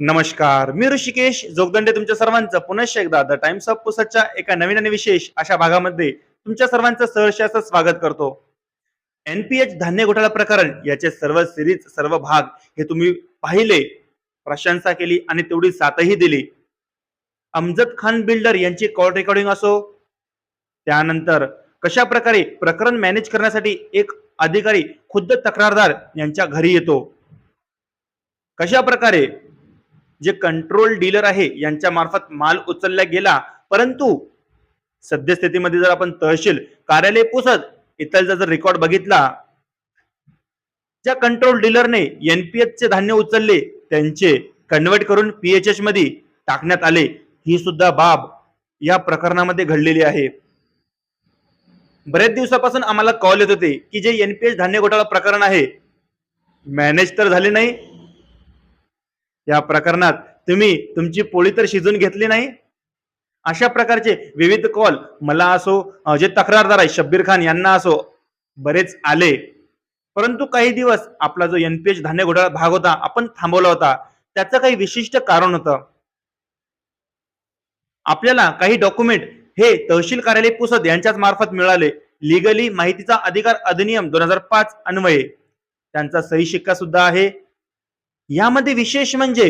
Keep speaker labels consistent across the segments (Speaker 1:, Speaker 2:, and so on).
Speaker 1: नमस्कार मी ऋषिकेश जोगदंडे तुमच्या सर्वांचं पुनश्च एकदा द टाइम्स ऑफ पुसतच्या एका नवीन आणि विशेष अशा भागामध्ये तुमच्या सर्वांचं सहर्ष असं स्वागत करतो. एनपीएच धान्य घोटाळा प्रकरण याचे सर्व सिरीज सर्व भाग हे तुम्ही पाहिले प्रशंसा केली आणि तेवढी साथही दिली. अमजद खान बिल्डर यांची कॉल रेकॉर्डिंग असो त्यानंतर कशा प्रकारे प्रकरण मॅनेज करण्यासाठी एक अधिकारी खुद्द तक्रारदार यांच्या घरी येतो. कशा प्रकारे जे कंट्रोल डीलर आहे यांच्या मार्फत माल उचलला गेला. परंतु सद्यस्थितीमध्ये जर आपण तहसील कार्यालय पुसत इथलचा जर रेकॉर्ड बघितला ज्या कंट्रोल डीलरने एनपीएच चे धान्य उचलले त्यांचे कन्वर्ट करून पीएचएच मध्ये टाकण्यात आले. ही सुद्धा बाब या प्रकरणामध्ये घडलेली आहे. बरेच दिवसापासून आम्हाला कॉल येत होते की जे एनपीएच धान्य घोटाळा प्रकरण आहे मॅनेज तर झाले नाही या प्रकरणात तुम्ही तुमची पोळी तर शिजून घेतली नाही? अशा प्रकारचे विविध कॉल मला असो जे तक्रारदार आहे शब्बीर खान यांना असो बरेच आले. परंतु काही दिवस आपला जो एनपीएच धान्य घोटाळा भाग होता आपण थांबवला होता त्याचं काही विशिष्ट कारण होतं. आपल्याला काही डॉक्युमेंट हे तहसील कार्यालय पुसद यांच्याच मार्फत मिळाले. लिगली माहितीचा अधिकार अधिनियम दोन हजार पाच अन्वये. त्यांचा सही शिक्का सुद्धा आहे. यामध्ये विशेष म्हणजे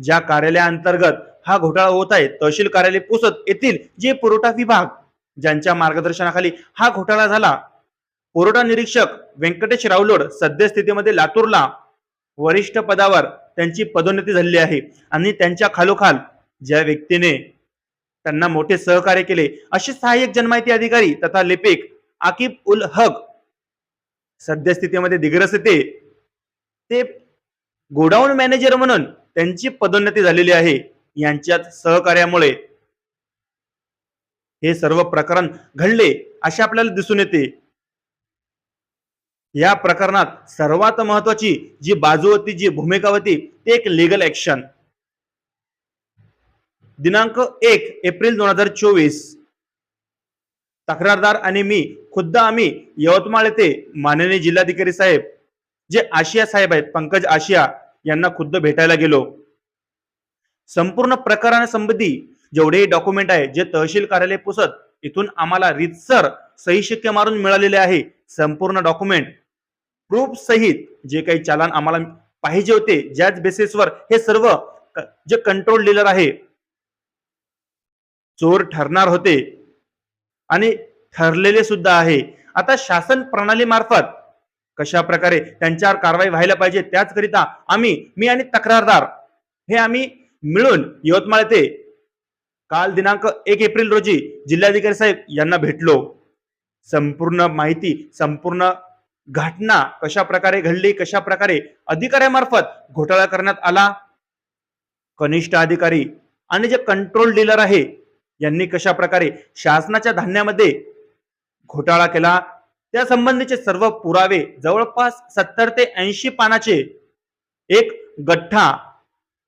Speaker 1: ज्या कार्यालयाअंतर्गत हा घोटाळा होत आहे तहसील कार्यालय पुसत येथील जे पुरवठा विभाग ज्यांच्या मार्गदर्शनाखाली हा घोटाळा झाला पुरवठा निरीक्षक व्यंकटेश रावलोड सद्यस्थितीमध्ये लातूरला वरिष्ठ पदावर त्यांची पदोन्नती झालेली आहे आणि त्यांच्या खालोखाल ज्या व्यक्तीने त्यांना मोठे सहकार्य केले असे सहाय्यक जनमाहिती अधिकारी तथा लिपिक आकिब उल हक सद्यस्थितीमध्ये दिग्रस येते. ते गोडाऊन मॅनेजर म्हणून त्यांची पदोन्नती झालेली आहे. यांच्यात सहकार्यामुळे हे सर्व प्रकरण घडले असे आपल्याला दिसून येते. या प्रकरणात सर्वात महत्वाची जी बाजू होती जी भूमिका होती ते एक लिगल ऍक्शन दिनांक एक एप्रिल दोन हजार चोवीस. तक्रारदार आणि मी खुद्द आम्ही यवतमाळ येथे माननीय जिल्हाधिकारी साहेब जे आशिया साहेब आहेत पंकज आशिया यांना खुद्द भेटायला गेलो. संपूर्ण प्रकरणासंबंधी जेवढेही डॉक्युमेंट आहे जे तहसील कार्यालय पुसत इथून आम्हाला रितसर सही शिक्के मारून मिळालेले आहे संपूर्ण डॉक्युमेंट प्रूफ सहित जे काही चालान आम्हाला पाहिजे होते ज्याच बेसिसवर हे सर्व जे कंट्रोल डीलर आहे चोर ठरणार होते. आणि ठरलेले सुद्धा आहे. आता शासन प्रणाली मार्फत कशा प्रकारे त्यांच्यावर कारवाई व्हायला पाहिजे त्याचकरिता आम्ही मी आणि तक्रारदार हे आम्ही मिळून यवतमाळ येथे काल दिनांक एक एप्रिल रोजी जिल्हाधिकारी साहेब यांना भेटलो. संपूर्ण माहिती संपूर्ण घटना कशा प्रकारे घडली कशा प्रकारे अधिकाऱ्यामार्फत घोटाळा करण्यात आला? कनिष्ठ अधिकारी आणि जे कंट्रोल डीलर आहे यांनी कशा प्रकारे शासनाच्या धान्यामध्ये घोटाळा केला? त्या संबंधीचे सर्व पुरावे जवळपास सत्तर ते ऐंशी पानाचे एक गठ्ठा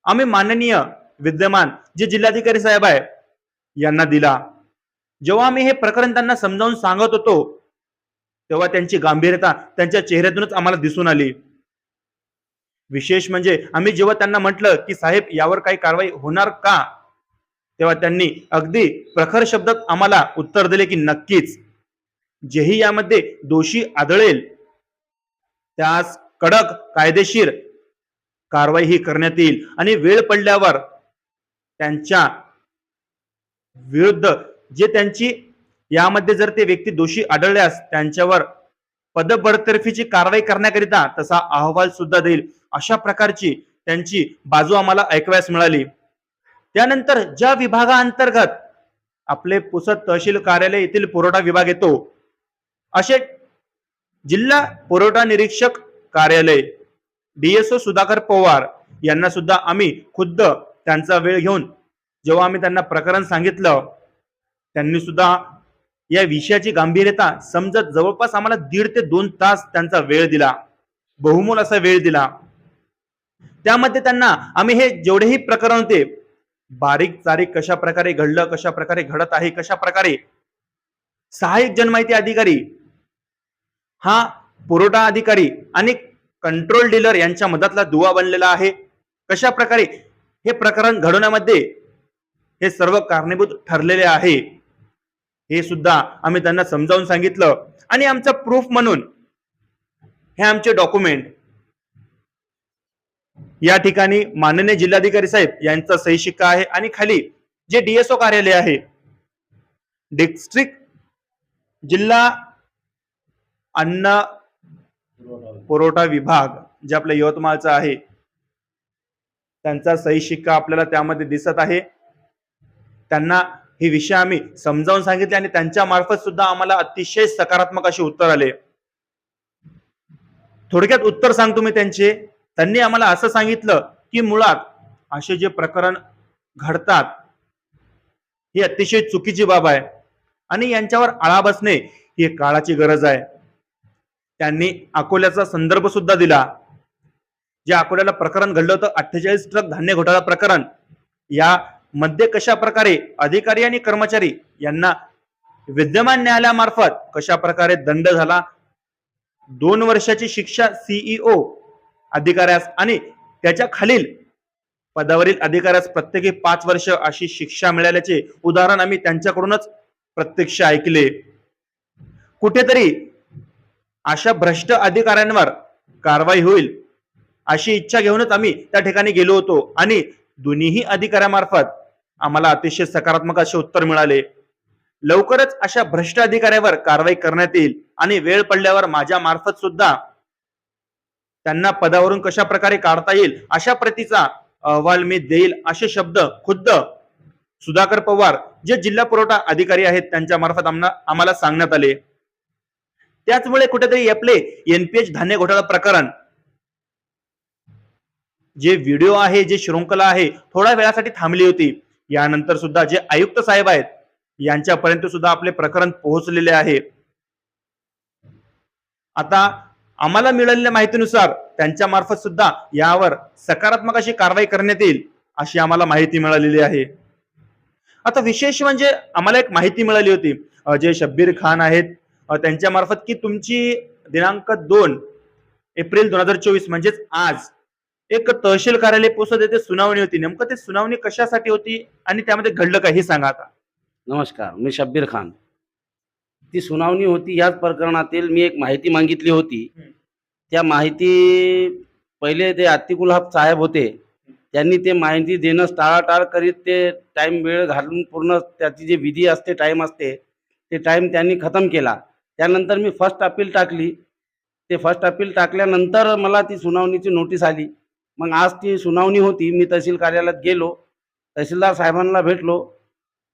Speaker 1: आम्ही माननीय विद्यमान जे जिल्हाधिकारी साहेब आहे यांना दिला. जेव्हा आम्ही हे प्रकरण त्यांना समजावून सांगत होतो तेव्हा त्यांची गांभीर्यता त्यांच्या चेहऱ्यातूनच आम्हाला दिसून आली. विशेष म्हणजे आम्ही जेव्हा त्यांना म्हटलं की साहेब यावर काही कारवाई होणार का? तेव्हा त्यांनी अगदी प्रखर शब्दात आम्हाला उत्तर दिले की नक्कीच. जेही यामध्ये दोषी आढळेल त्यास कडक कायदेशीर कारवाई ही करण्यात येईल. आणि वेळ पडल्यावर त्यांच्या विरुद्ध जे त्यांची यामध्ये जर ते व्यक्ती दोषी आढळल्यास त्यांच्यावर पदबडतर्फीची कारवाई करण्याकरिता तसा अहवाल सुद्धा देईल. अशा प्रकारची त्यांची बाजू आम्हाला ऐकवायस मिळाली. त्यानंतर ज्या विभागाअंतर्गत आपले पुसद तहसील कार्यालय येथील पुरवठा विभाग येतो असे जिल्हा पुरवठा निरीक्षक कार्यालय डीएसओ सुधाकर पवार यांना सुद्धा आम्ही खुद्द त्यांचा वेळ घेऊन जेव्हा आम्ही त्यांना प्रकरण सांगितलं त्यांनी सुद्धा या विषयाची गांभीर्यता समजत जवळपास आम्हाला दीड ते दोन तास त्यांचा वेळ दिला बहुमोल असा वेळ दिला. त्यामध्ये त्यांना आम्ही हे जेवढेही प्रकरण होते बारीक चारीक कशा प्रकारे घडलं कशा प्रकारे घडत आहे कशा प्रकारे सहाय्यक जनमाहिती अधिकारी हा पुरवठा अधिकारी आणि कंट्रोल डीलर यांच्या मधातला दुवा बनलेला आहे. कशा प्रकारे हे प्रकरण घडवण्यामध्ये हे सर्व कारणीभूत ठरलेले आहे हे सुद्धा आम्ही त्यांना समजावून सांगितलं. आणि आमचा प्रूफ म्हणून हे आमचे डॉक्युमेंट या ठिकाणी माननीय जिल्हाधिकारी साहेब यांचा सही शिक्का आहे आणि खाली जे डीएसओ कार्यालय आहे डिस्ट्रिक्ट जिल्हा अन्न पुरवठा विभाग जे आपल्या यवतमाळचा आहे त्यांचा सही शिक्का आपल्याला त्यामध्ये दिसत आहे. त्यांना हे विषय आम्ही समजावून सांगितले आणि त्यांच्या मार्फत सुद्धा आम्हाला अतिशय सकारात्मक असे उत्तर आले. थोडक्यात उत्तर सांगतो मी त्यांचे. त्यांनी आम्हाला असं सांगितलं की मुळात असे जे प्रकरण घडतात ही अतिशय चुकीची बाब आहे. आणि यांच्यावर आळा बसणे ही काळाची गरज आहे. त्यांनी अकोल्याचा संदर्भ सुद्धा दिला. जे अकोल्याला प्रकरण घडलं होतं अठ्ठेचाळीस ट्रक धान्य घोटाळा प्रकरण. या मध्ये कशा प्रकारे अधिकारी आणि कर्मचारी यांना विद्यमान न्यायालयामार्फत कशा प्रकारे दंड झाला? दोन वर्षाची शिक्षा सीईओ अधिकाऱ्यास आणि त्याच्या खालील पदावरील अधिकाऱ्यास प्रत्येकी पाच वर्ष अशी शिक्षा मिळाल्याचे उदाहरण आम्ही त्यांच्याकडूनच प्रत्यक्ष ऐकले. कुठेतरी अशा भ्रष्ट अधिकाऱ्यांवर कारवाई होईल अशी इच्छा घेऊनच आम्ही त्या ठिकाणी गेलो होतो. आणि दोन्हीही अधिकाऱ्यामार्फत आम्हाला अतिशय सकारात्मक असे उत्तर मिळाले. लवकरच अशा भ्रष्ट अधिकाऱ्यावर कारवाई करण्यात येईल आणि वेळ पडल्यावर माझ्या मार्फत सुद्धा त्यांना पदावरून कशा प्रकारे काढता येईल अशा प्रतीचा अहवाल मी देईल असे शब्द खुद्द सुधाकर पवार जे जिल्हा पुरवठा अधिकारी आहेत त्यांच्या मार्फत आम्हाला आम्हाला सांगण्यात आले. त्याचमुळे कुठेतरी आपले एनपीएच धान्य घोटाळा प्रकरण जे व्हिडिओ आहे जे शृंखला आहे थोड्या वेळासाठी थांबली होती. यानंतर सुद्धा जे आयुक्त साहेब आहेत यांच्यापर्यंत सुद्धा आपले प्रकरण पोहोचलेले आहे. आता आम्हाला मिळालेल्या माहितीनुसार त्यांच्या मार्फत सुद्धा यावर सकारात्मक अशी कारवाई करण्यात येईल अशी आम्हाला माहिती मिळालेली आहे. आता विशेष म्हणजे आम्हाला एक माहिती मिळाली होती. जे शब्बीर खान आहेत त्यांच्या मार्फत की तुमची दिनांक दोन एप्रिल दोन हजार चोवीस म्हणजेच आज एक तहसील कार्यालय पोसत येथे सुनावणी होती. नेमकं ते सुनावणी कशासाठी होती आणि त्यामध्ये घडलं का हे सांगा आता.
Speaker 2: नमस्कार मी शब्बीर खान. ती सुनावणी होती याच प्रकरणातील मी एक माहिती मागितली होती. त्या माहिती पहिले ते आतिकुल हक साहेब होते. त्यांनी ते माहिती देणं टाळाटाळ करीत ते टाईम वेळ घालून पूर्ण त्याची जे विधी असते टाईम असते ते टाईम त्यांनी खतम केला. त्यानंतर मी फर्स्ट अपील टाकली. ते फर्स्ट अपील टाकल्यानंतर मला ती सुनावणीची नोटीस आली. मग आज ती सुनावणी होती. मी तहसील कार्यालयात गेलो. तहसीलदार साहेबांना भेटलो.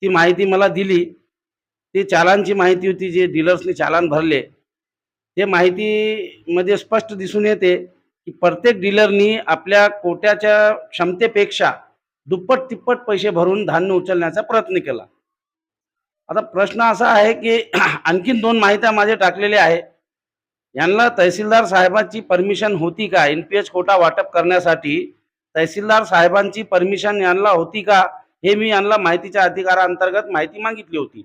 Speaker 2: ती माहिती मला दिली. ती चालांची माहिती होती जे डीलर्सने चालान भरले. ते माहितीमध्ये स्पष्ट दिसून येते की प्रत्येक डीलरनी आपल्या कोट्याच्या क्षमतेपेक्षा दुप्पट तिप्पट पैसे भरून धान्य उचलण्याचा प्रयत्न केला. आता प्रश्न असा आहे की आणखीन दोन माहित्या माझे टाकलेल्या आहे. यांना तहसीलदार साहेबांची परमिशन होती का? एन पी एच कोटा वाटप करण्यासाठी तहसीलदार साहेबांची परमिशन यांना होती का? हे मी यांना माहितीच्या अधिकाराअंतर्गत माहिती मागितली होती.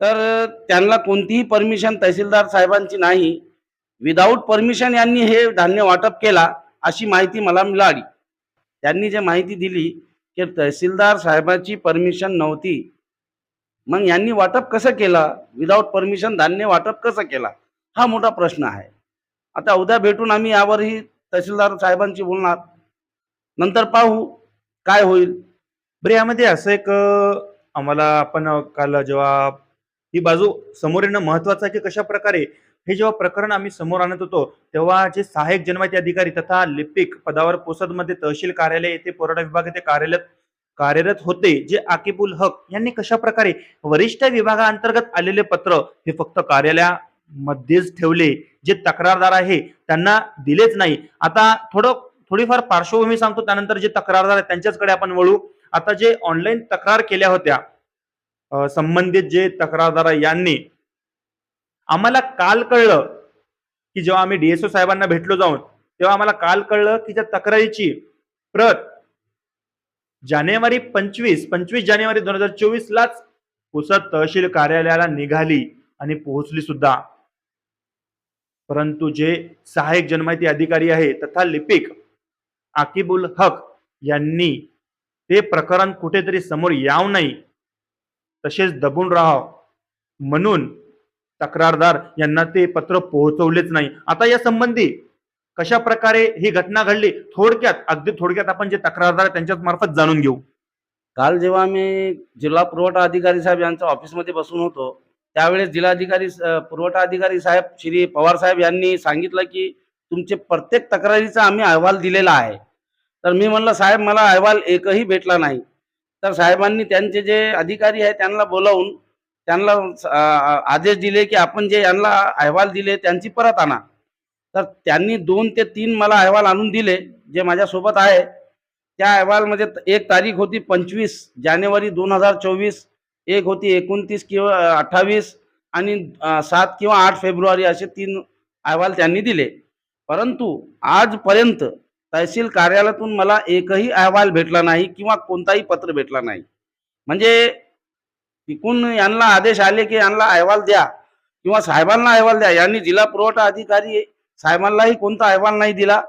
Speaker 2: तर त्यांना कोणतीही परमिशन तहसीलदार साहेबांची नाही. विदाऊट परमिशन यांनी हे धान्य वाटप केला अशी माहिती मला मिळाली. त्यांनी जे माहिती दिली की तहसीलदार साहेबांची परमिशन नव्हती मग यांनी वाटप कसं केलं? विदाऊट परमिशन धान्य वाटप कसं केला? हा मोठा प्रश्न आहे. आता उद्या भेटून आम्ही यावरही तहसीलदार साहेबांशी बोलणार. नंतर पाहू काय होईल.
Speaker 1: बरे यामध्ये असं एक आम्हाला आपण काल जेव्हा ही बाजू समोर येणं महत्वाचं आहे की कशा प्रकारे हे जेव्हा प्रकरण आम्ही समोर आणत होतो तेव्हा जे सहाय्यक जन्माचे अधिकारी तथा लिपिक पदावर पोसदमध्ये तहसील कार्यालय येथे पुरवठा विभाग येथे कार्यालयात कार्यरत होते जे आकिबुल हक यांनी कशा प्रकारे वरिष्ठ विभागाअंतर्गत आलेले पत्र हे फक्त कार्यालयामध्येच ठेवले जे तक्रारदार आहे त्यांना दिलेच नाही. आता थोडं थोडीफार पार्श्वभूमी सांगतो त्यानंतर जे तक्रारदार आहेत त्यांच्याचकडे आपण वळू. आता जे ऑनलाईन तक्रार केल्या होत्या संबंधित जे तक्रारदार आहे यांनी आम्हाला काल कळलं की जेव्हा आम्ही डीएसओ साहेबांना भेटलो जाऊन तेव्हा आम्हाला काल कळलं की त्या तक्रारीची प्रत जानेवारी पंचवीस पंचवीस जानेवारी दोन हजार चोवीस लाच पुसद तहसील कार्यालयाला निघाली आणि पोहोचली सुद्धा. परंतु जे सहाय्यक जनमाहिती अधिकारी आहे तथा लिपिक आकिबुल हक यांनी ते प्रकरण कुठेतरी समोर याव नाही तसेच दबून राहाव म्हणून तक्रारदार यांना ते पत्र पोहोचवलेच नाही. आता या संबंधी कशा प्रकारे ही घटना घडली थोडक्यात अगदी थोडक्यात आपण जे तक्रारदार त्यांच्या त्यांच्याच मार्फत जाणून घेऊ.
Speaker 2: काल जेव्हा आम्ही जिल्हा पुरवठा अधिकारी साहेब यांच्या ऑफिसमध्ये बसून होतो त्यावेळेस जिल्हाधिकारी पुरवठा अधिकारी साहेब श्री पवार साहेब यांनी सांगितलं की तुमचे प्रत्येक तक्रारीचा आम्ही अहवाल दिलेला आहे. तर मी म्हणलं साहेब मला अहवाल एकही भेटला नाही. तर साहेबांनी त्यांचे जे अधिकारी आहे त्यांना बोलावून त्यांना आदेश दिले की आपण जे यांना अहवाल दिले त्यांची परत आणा. तर त्यांनी दोन ते तीन मला अहवाल आणून दिले जे माझ्यासोबत आहे. त्या अहवालमध्ये एक तारीख होती पंचवीस जानेवारी दोन हजार चोवीस एक होती एकोणतीस किंवा अठ्ठावीस आणि सात किंवा आठ फेब्रुवारी असे तीन अहवाल त्यांनी दिले. परंतु आजपर्यंत तहसील कार्यालयातून मला एकही अहवाल भेटला नाही किंवा कोणताही पत्र भेटला नाही. म्हणजे तिकून यांना आदेश आले की यांना अहवाल द्या किंवा साहेबांना अहवाल द्या यांनी जिल्हा पुरवठा अधिकारी साहेबांनाही कोणता अहवाल नाही दिला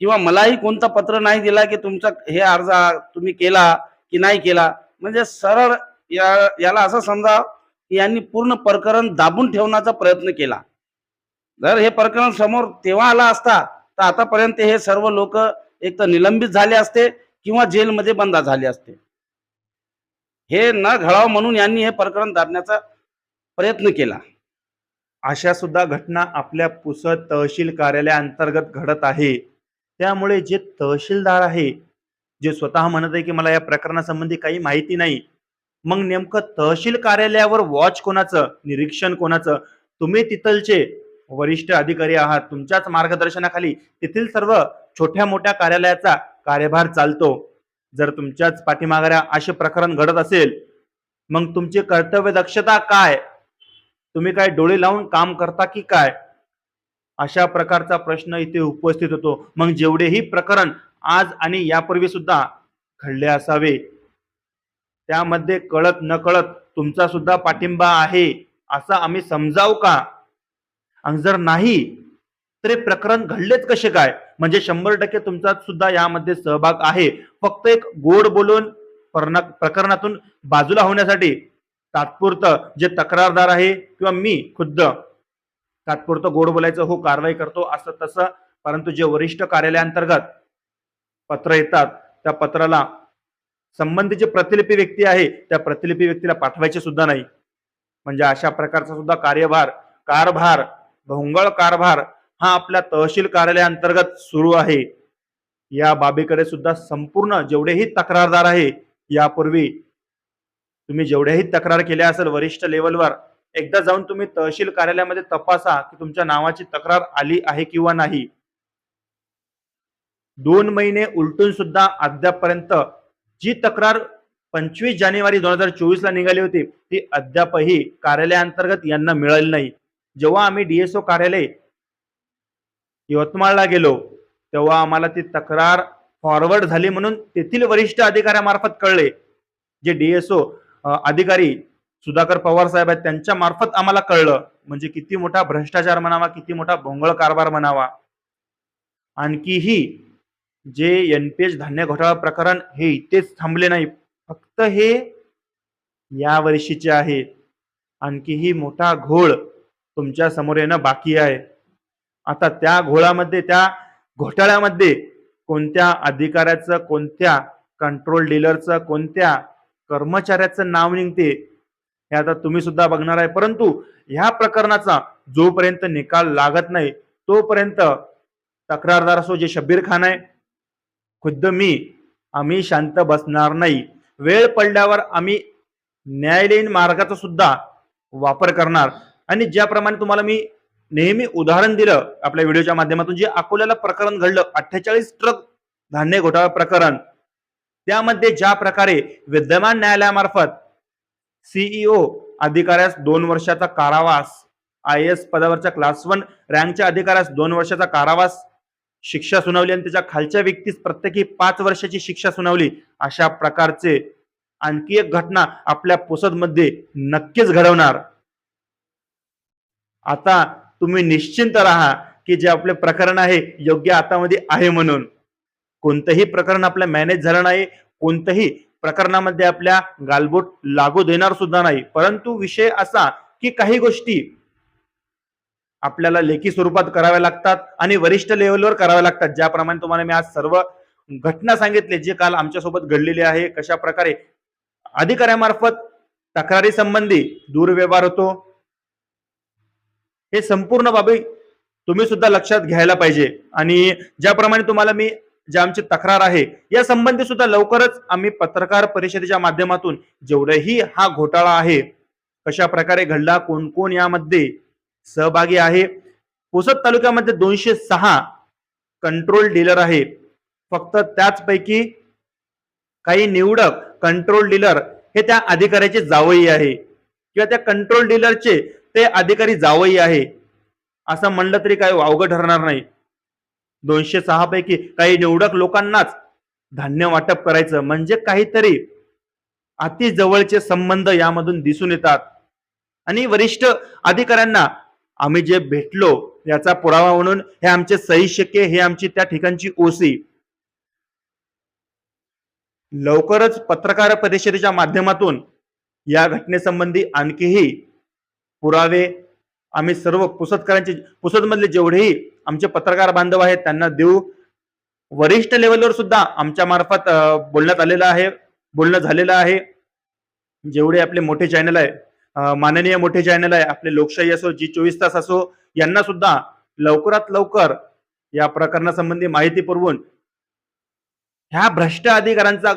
Speaker 2: किंवा मलाही कोणता पत्र नाही दिला की तुमचा हे अर्ज तुम्ही केला की नाही केला. म्हणजे सरळ या याला असं समजा की यांनी पूर्ण प्रकरण दाबून ठेवण्याचा प्रयत्न केला. जर हे प्रकरण समोर तेव्हा आला असता तर आतापर्यंत हे सर्व लोक एक तर निलंबित झाले असते किंवा जेलमध्ये बंद झाले असते. हे न घडावं म्हणून यांनी हे प्रकरण दाबण्याचा प्रयत्न केला.
Speaker 1: अशा सुद्धा घटना आपल्या पुसद तहसील कार्यालयाअंतर्गत घडत आहे. त्यामुळे जे तहसीलदार आहे जे स्वतः म्हणत आहे की मला या प्रकरणासंबंधी काही माहिती नाही मग नेमकं तहसील कार्यालयावर वॉच कोणाचं निरीक्षण कोणाचं? तुम्ही तिथलचे वरिष्ठ अधिकारी आहात तुमच्याच मार्गदर्शनाखाली तेथील सर्व छोट्या मोठ्या कार्यालयाचा कार्यभार चालतो. जर तुमच्याच पाठीमागाऱ्या असे प्रकरण घडत असेल मग तुमची कर्तव्य दक्षता काय? तुम्ही काय डोळे लावून काम करता की काय? अशा प्रकारचा प्रश्न इथे उपस्थित होतो. मग जेवढेही प्रकरण आज आणि यापूर्वी सुद्धा घडले असावे त्यामध्ये कळत न कळत तुमचा सुद्धा पाठिंबा आहे असं आम्ही समजावू का? आणि जर नाही तर हे प्रकरण घडलेच कसे काय? म्हणजे शंभर टक्के तुमचा सुद्धा यामध्ये सहभाग आहे. फक्त एक गोड बोलून प्रकरणातून बाजूला होण्यासाठी तात्पुरतं जे तक्रारदार आहे किंवा मी खुद्द तात्पुरतं गोड बोलायचं हो कारवाई करतो असं तसं परंतु जे वरिष्ठ कार्यालयाअंतर्गत पत्र येतात त्या पत्राला संबंधित जे प्रतिलिपी व्यक्ती आहे त्या प्रतिलिपी व्यक्तीला पाठवायचे सुद्धा नाही. म्हणजे अशा प्रकारचा सुद्धा कार्यभार कारभार भोंगळ कारभार हा आपल्या तहसील कार्यालयाअंतर्गत सुरू आहे. या बाबीकडे सुद्धा संपूर्ण जेवढेही तक्रारदार आहे यापूर्वी तुम्ही जेवढ्याही तक्रार केल्या असेल वरिष्ठ लेवलवर एकदा जाऊन तुम्ही तहसील कार्यालयामध्ये तपासा की तुमच्या नावाची तक्रार आली आहे किंवा नाही. दोन महिने उलटून सुद्धा अद्यापपर्यंत जी तक्रार पंचवीस जानेवारी दोन हजार चोवीस ला निघाली होती ती अद्यापही कार्यालयाअंतर्गत यांना मिळाली नाही. जेव्हा आम्ही डीएसओ कार्यालय यवतमाळला गेलो तेव्हा आम्हाला ती तक्रार फॉरवर्ड झाली म्हणून तेथील वरिष्ठ अधिकाऱ्यामार्फत कळले जे डीएसओ अधिकारी सुधाकर पवार साहेब आहेत त्यांच्या मार्फत आम्हाला कळलं. म्हणजे किती मोठा भ्रष्टाचार म्हणावा किती मोठा भोंगळ कारभार म्हणावा. आणखीही जे एन पी एच धान्य घोटाळा प्रकरण हे इथेच थांबले नाही. फक्त हे या वर्षीचे आहे. आणखीही मोठा घोळ तुमच्यासमोर येणं बाकी आहे. आता त्या घोळामध्ये त्या घोटाळ्यामध्ये कोणत्या अधिकाऱ्याचं कोणत्या कंट्रोल डीलरचं कोणत्या कर्मचाऱ्याचं नाव निघते हे आता तुम्ही सुद्धा बघणार आहे. परंतु ह्या प्रकरणाचा जोपर्यंत निकाल लागत नाही तोपर्यंत तक्रारदार असो जे शब्बीर खान आहे खुद्द मी आम्ही शांत बसणार नाही. वेळ पडल्यावर आम्ही न्यायालयीन मार्गाचा सुद्धा वापर करणार. आणि ज्याप्रमाणे तुम्हाला मी नेहमी उदाहरण दिलं आपल्या व्हिडिओच्या माध्यमातून जे अकोल्याला प्रकरण घडलं अठ्ठेचाळीस ट्रक धान्य घोटाळा प्रकरण त्यामध्ये ज्या प्रकारे विद्यमान न्यायालयामार्फत सीईओ अधिकाऱ्यास दोन वर्षाचा कारावास आय एस पदावरच्या क्लास वन रँकच्या अधिकाऱ्यास दोन वर्षाचा कारावास शिक्षा सुनावली आणि त्याच्या खालच्या व्यक्तीस प्रत्येकी पाच वर्षाची शिक्षा सुनावली अशा प्रकारचे आणखी एक घटना आपल्या पुसदमध्ये नक्कीच घडवणार. आता तुम्ही निश्चिंत राहा की जे आपले प्रकरण आहे योग्य हातामध्ये आहे म्हणून. कोणतंही प्रकरण आपलं मॅनेज झालं नाही कोणतंही प्रकरणामध्ये आपल्या गालबोट लागू देणार सुद्धा नाही. परंतु विषय असा की काही गोष्टी आपल्याला लेखी स्वरूपात कराव्या लागतात आणि वरिष्ठ लेवलवर कराव्या लागतात. ज्याप्रमाणे तुम्हाला मी आज सर्व घटना सांगितले जे काल आमच्यासोबत घडलेले आहे कशा प्रकारे अधिकाऱ्यामार्फत तक्रारी संबंधी दुर्व्यवहार होतो हे संपूर्ण बाबी तुम्ही सुद्धा लक्षात घ्यायला पाहिजे. आणि ज्याप्रमाणे तुम्हाला मी जे आमची तक्रार आहे या संबंधी सुद्धा लवकरच आम्ही पत्रकार परिषदेच्या माध्यमातून जेवढंही हा घोटाळा आहे कशा प्रकारे घडला कोण कोण यामध्ये सहभागी आहे? पुसद तालुक्यामध्ये दोनशे सहा कंट्रोल डीलर आहे. फक्त त्याचपैकी काही निवडक कंट्रोल डीलर हे त्या अधिकाऱ्याचे जावई आहे. किंवा त्या कंट्रोल डीलरचे ते अधिकारी जावई आहे. असं म्हणलं तरी काही अवघड ठरणार नाही. दोनशे सहा पैकी काही निवडक लोकांनाच धान्य वाटप करायचं. म्हणजे काहीतरी अति जवळचे संबंध यामधून दिसून येतात. आणि वरिष्ठ अधिकाऱ्यांना आम्ही जे भेटलो याचा पुरावा म्हणून हे आमचे सही हे आमची त्या ठिकाणची ओसी. लवकरच पत्रकार परिषदेच्या माध्यमातून या घटनेसंबंधी आणखीही पुरावे आम्ही सर्व पुसदकरांचे पुसदमधले जेवढेही आमचे पत्रकार बांधव आहेत त्यांना देऊ. वरिष्ठ लेवलवर सुद्धा आमच्या मार्फत बोलण्यात आलेलं आहे बोलणं झालेलं आहे. जेवढे आपले मोठे चॅनल आहे माननीय मोठे चॅनल आहे आपले लोकशाही असो जी चोवीस तास असो यांना सुद्धा लवकरात लवकर या प्रकरणासंबंधी माहिती पुरवून ह्या भ्रष्ट अधिकाऱ्यांचा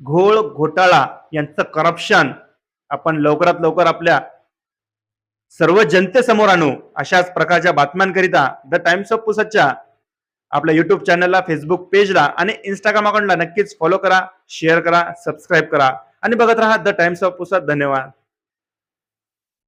Speaker 1: घोळ घोटाळा यांचं करप्शन आपण लवकरात लवकर आपल्या सर्व जनतेसमोर आणू अशाच प्रकारच्या बातम्यांकरिता द टाइम्स ऑफ पुसदच्या आपल्या युट्यूब चॅनलला फेसबुक पेजला आणि इंस्टाग्राम अकाउंटला नक्कीच फॉलो करा शेअर करा सबस्क्राईब करा. आणि बघत राहा द टाइम्स ऑफ पुसद धन्यवाद.